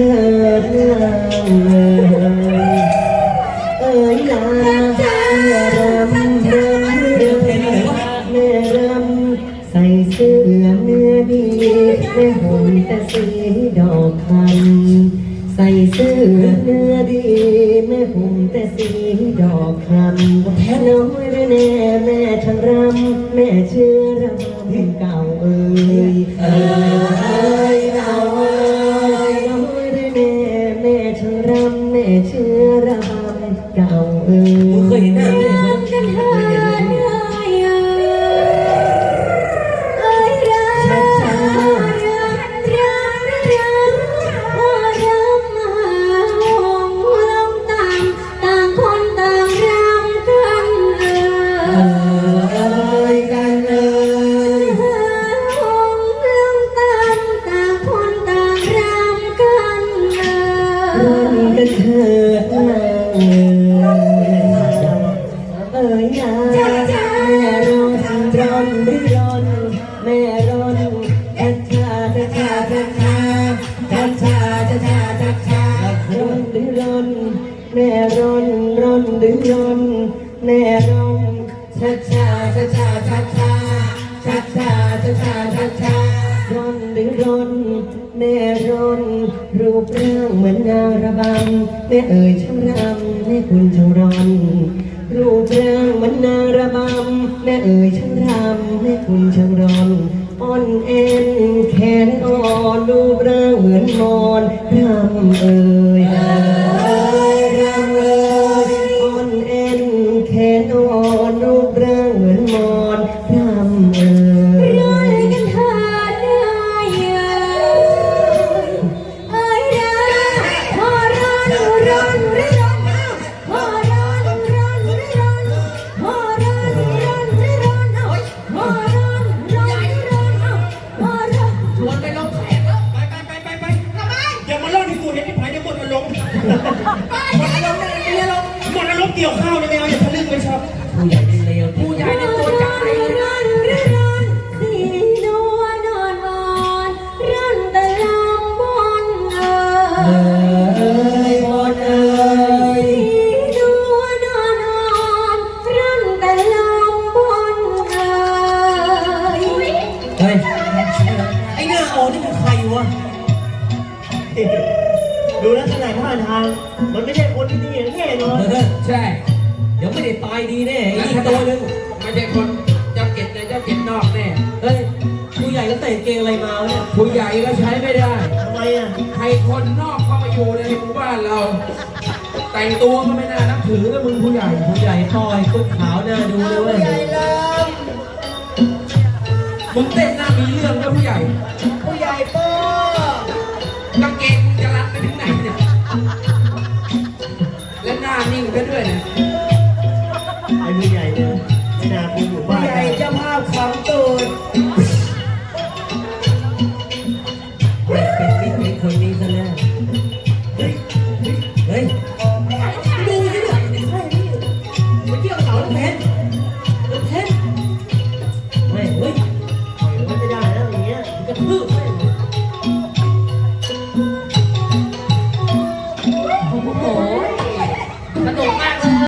ถิดนางเอ๋ยเอ๋ยนางรำรำรำแม่รำใส่เสื้อเนื้อดีแม่ห่มแต่สีดอกคันใส่เสื้อเนื้อดีแม่ห่มแต่สีดอกคำแท้น้อยหรือแน่แม่ช่างรำแม่เชื่อรำเก่าเอ่ยเอ่ย นร้อนริร้อนแม่ร้อนทัชชาทัชชาทัชชาทัชชาทัชชาทัชชาร้อนริร้อนแม่ร้อนรูปร่างเหมือนนางระบำแม่เอ่ยช่างรำให้คุณช่างรอนรูปร่างเหมันนางระบำแม่เอ่ยช่างรำให้คุณช่างรอนอ่อนเอ็นแขนอ่อนรูปร่างเหมือนมอนรำเอ่ยเอ่ย หมดอารมณ์เลยม่อารมณ์หมดอารมณ์เกี่ยวข้าวเลยไม่เอาอย่าทะลึ่งไม่ชอบผู้ใหญ่เป็นเลวผู้ใหญ่เนี่ยตัวจับใจเลยร้อนร้อนสีนวลนอนวอนร้อนตะลำบนเอ่เอ่ยยบนเอ่ยสีนวนนอนร้อนตะลำบนเอ่ยเฮ้ยไอ้หน้าอ่อนนี่คือใครวะ ดูลักษณะท่าทาง มันไม่ใช่คนที่นี่แน่นอนใช่ เดี๋ยวไม่ได้ตายดีแน่ไอ้นี่ตัวนึงไม่ใช่คนเจ้าเก็ดเลยเจ้าเก็ดนอกแน่เฮ้ยผู้ใหญ่ก็ใส่กางเกงอะไรมาวะเนี่ยผู้ใหญ่ก็ใช้ไม่ได้ ทำไมอะใครคนนอกเข้ามาอยู่ในหมู่บ้านเรา แต่งตัวก็ไม่น่านับถือนะมึงผู้ใหญ่ ผู้ใหญ่ต่อยกุดขาวหน้าดู ไปด้วยนะไอ้ผู้ใหญ่เนี่ยไม่นาคุณอยู่บ้านใหญ่จะาาพฝังตูดเป็นมิตเป็นคนนี้ซะแล้วเฮ้ยเฮ้ยดูสิเนี่ยใช่ไหมเมื่อลเอาาแล้วเพชร